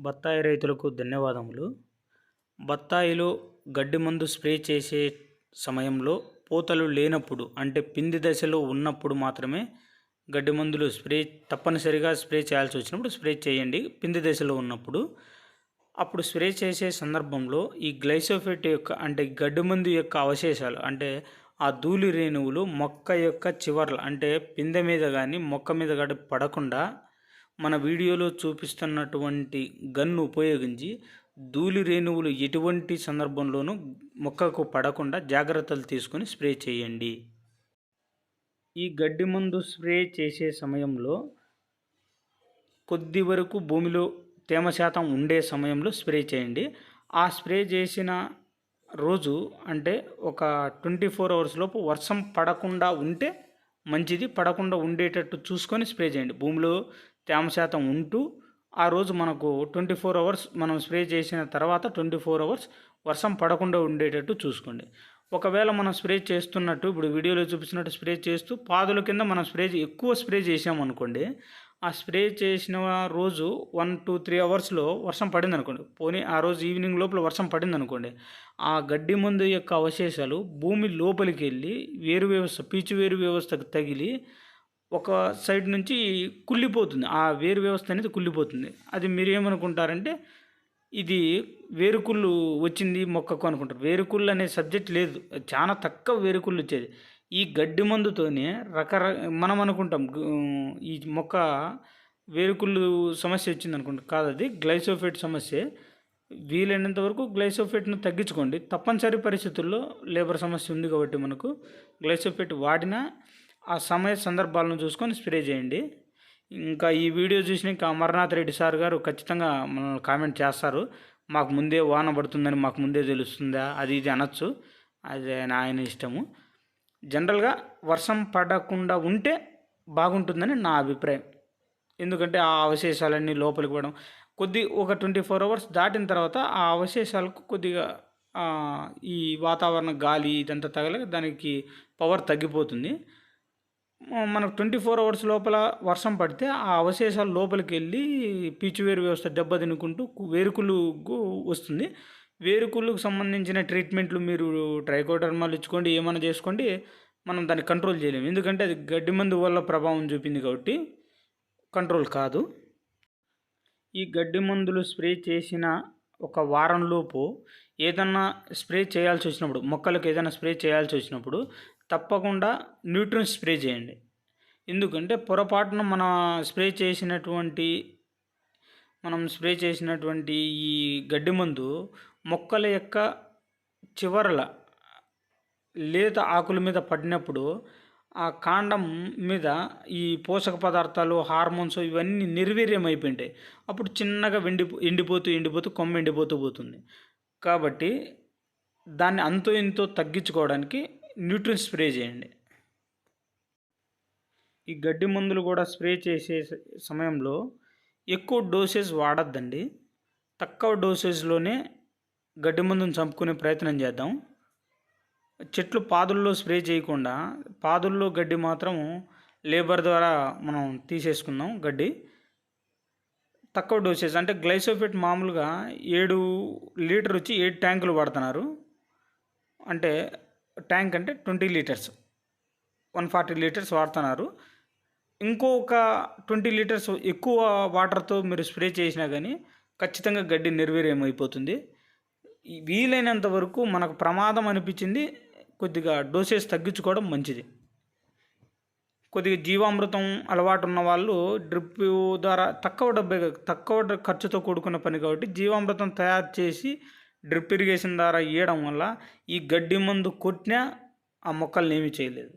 బత్తాయి రైతులకు ధన్యవాదములు. బత్తాయిలో గడ్డి మందు స్ప్రే చేసే సమయంలో పూతలు లేనప్పుడు అంటే పిండి దశలో ఉన్నప్పుడు మాత్రమే గడ్డి మందులు స్ప్రే తప్పనిసరిగా స్ప్రే చేయాల్సి వచ్చినప్పుడు స్ప్రే చేయండి. పిండి దశలో ఉన్నప్పుడు. అప్పుడు స్ప్రే చేసే సందర్భంలో ఈ గ్లైసోఫేట్ యొక్క అంటే గడ్డి మందు యొక్క అవశేషాలు అంటే ఆ ధూళి రేణువులు మొక్క యొక్క చివర్లు అంటే పిందె మీద కానీ మొక్క మీద కానీ పడకుండా మన వీడియోలో చూపిస్తున్నటువంటి గన్ను ఉపయోగించి ధూళి రేణువులు ఎటువంటి సందర్భంలోనూ మొక్కకు పడకుండా జాగ్రత్తలు తీసుకొని స్ప్రే చేయండి. ఈ గడ్డి మందు స్ప్రే చేసే సమయంలో కొద్ది వరకు భూమిలో తేమ శాతం ఉండే సమయంలో స్ప్రే చేయండి. ఆ స్ప్రే చేసిన రోజు అంటే ఒక ట్వంటీ ఫోర్ అవర్స్ లోపు వర్షం పడకుండా ఉంటే మంచిది. పడకుండా ఉండేటట్టు చూసుకొని స్ప్రే చేయండి. భూమిలో తేమ శాతం ఉంటూ ఆ రోజు మనకు ట్వంటీ ఫోర్ అవర్స్ మనం స్ప్రే చేసిన తర్వాత ట్వంటీ ఫోర్ అవర్స్ వర్షం పడకుండా ఉండేటట్టు చూసుకోండి. ఒకవేళ మనం స్ప్రే చేస్తున్నట్టు ఇప్పుడు వీడియోలో చూపించినట్టు స్ప్రే చేస్తూ పాదుల కింద మనం స్ప్రే ఎక్కువ స్ప్రే చేసామనుకోండి ఆ స్ప్రే చేసిన రోజు వన్ టూ త్రీ అవర్స్లో వర్షం పడింది అనుకోండి పోనీ ఆ రోజు ఈవినింగ్ లోపల వర్షం పడింది అనుకోండి ఆ గడ్డి మందు యొక్క అవశేషాలు భూమి లోపలికి వెళ్ళి వేరు వ్యవస్థ పీచు వేరు వ్యవస్థకు తగిలి ఒక సైడ్ నుంచి కుళ్ళిపోతుంది. ఆ వేరు వ్యవస్థ అనేది కుళ్ళిపోతుంది. అది మీరు ఏమనుకుంటారంటే ఇది వేరుకుళ్ళు వచ్చింది మొక్కకు అనుకుంటారు. వేరుకుళ్ళు అనే సబ్జెక్ట్ లేదు. చాలా తక్కువ వేరుకుళ్ళు వచ్చేది. ఈ గడ్డి మందుతోనే రకరక మనం అనుకుంటాం ఈ మొక్క వేరుకుళ్ళు సమస్య వచ్చింది అనుకుంటాం. కాదు అది గ్లైసోఫేట్ సమస్య. వీలైనంత వరకు గ్లైసోఫేట్ను తగ్గించుకోండి. తప్పనిసరి పరిస్థితుల్లో లేబర్ సమస్య ఉంది కాబట్టి మనకు. గ్లైసోఫేట్ వాడినా ఆ సమయ సందర్భాలను చూసుకొని స్ప్రే చేయండి. ఇంకా ఈ వీడియో చూసినాక ఇంకా అమర్నాథ్ రెడ్డి సార్ గారు ఖచ్చితంగా మనల్ని కామెంట్ చేస్తారు. మాకు ముందే వాన పడుతుందని మాకు ముందే తెలుస్తుందా? అది ఇది అనొచ్చు. అది ఆయన ఇష్టము. జనరల్గా వర్షం పడకుండా ఉంటే బాగుంటుందని నా అభిప్రాయం. ఎందుకంటే ఆ అవశేషాలన్నీ లోపలికి పోవడం కొద్ది ఒక ట్వంటీ ఫోర్ అవర్స్ దాటిన తర్వాత ఆ అవశేషాలకు కొద్దిగా ఈ వాతావరణ గాలి ఇదంతా తగలక దానికి పవర్ తగ్గిపోతుంది. మనకు ట్వంటీ ఫోర్ అవర్స్ లోపల వర్షం పడితే ఆ అవశేషాలు లోపలికి వెళ్ళి పీచువేరు వ్యవస్థ దెబ్బ తినుకుంటూ వేరుకులు వస్తుంది. వేరుకులకు సంబంధించిన ట్రీట్మెంట్లు మీరు ట్రైకోడర్మాలు ఇచ్చుకోండి ఏమైనా చేసుకోండి మనం దాన్ని కంట్రోల్ చేయలేము. ఎందుకంటే అది గడ్డి మందు వల్ల ప్రభావం చూపింది కాబట్టి కంట్రోల్ కాదు. ఈ గడ్డి మందులు స్ప్రే చేసిన ఒక వారంలోపు ఏదన్నా స్ప్రే చేయాల్సి వచ్చినప్పుడు మొక్కలకు ఏదైనా స్ప్రే చేయాల్సి వచ్చినప్పుడు తప్పకుండా న్యూట్రన్ స్ప్రే చేయండి. ఎందుకంటే పొరపాటున మన స్ప్రే చేసినటువంటి మనం స్ప్రే చేసినటువంటి ఈ గడ్డి మందు మొక్కల యొక్క చివరల లేత ఆకుల మీద పడినప్పుడు ఆ కాండం మీద ఈ పోషక పదార్థాలు హార్మోన్స్ ఇవన్నీ నిర్వీర్యం అయిపోయింటాయి. అప్పుడు చిన్నగా వెండి ఎండిపోతూ ఎండిపోతూ కొమ్మ ఎండిపోతూ పోతుంది. కాబట్టి దాన్ని అంతో ఇంతో తగ్గించుకోవడానికి న్యూట్రిన్ స్ప్రే చేయండి. ఈ గడ్డి మందులు కూడా స్ప్రే చేసే సమయంలో ఎక్కువ డోసేజ్ వాడద్దండి. తక్కువ డోసేజ్లోనే గడ్డి మందుని చంపుకునే ప్రయత్నం చేద్దాం. చెట్లు పాదుల్లో స్ప్రే చేయకుండా పాదుల్లో గడ్డి మాత్రం లేబర్ ద్వారా మనం తీసేసుకుందాం గడ్డి. తక్కువ డోసేజ్ అంటే గ్లైసోఫిట్ మామూలుగా ఏడు లీటర్ వచ్చి ఏడు ట్యాంకులు వాడుతున్నారు. అంటే ట్యాంక్ అంటే twenty litres. One forty litres వాడుతున్నారు. ఇంకొక ట్వంటీ లీటర్స్ ఎక్కువ వాటర్తో మీరు స్ప్రే చేసినా కానీ ఖచ్చితంగా గడ్డి నిర్వీర్యమైపోతుంది. వీలైనంత వరకు మనకు ప్రమాదం అనిపించింది కొద్దిగా డోసేజ్ తగ్గించుకోవడం మంచిది. కొద్దిగా జీవామృతం అలవాటు ఉన్న వాళ్ళు డ్రిప్ ద్వారా తక్కువ డబ్బే తక్కువ ఖర్చుతో కూడుకున్న పని కాబట్టి జీవామృతం తయారు చేసి డ్రిప్ ఇరిగేషన్ ద్వారా ఇవ్వడం వల్ల ఈ గడ్డి మందు కొట్టినా ఆ మొక్కల్ని ఏమీ చేయలేదు.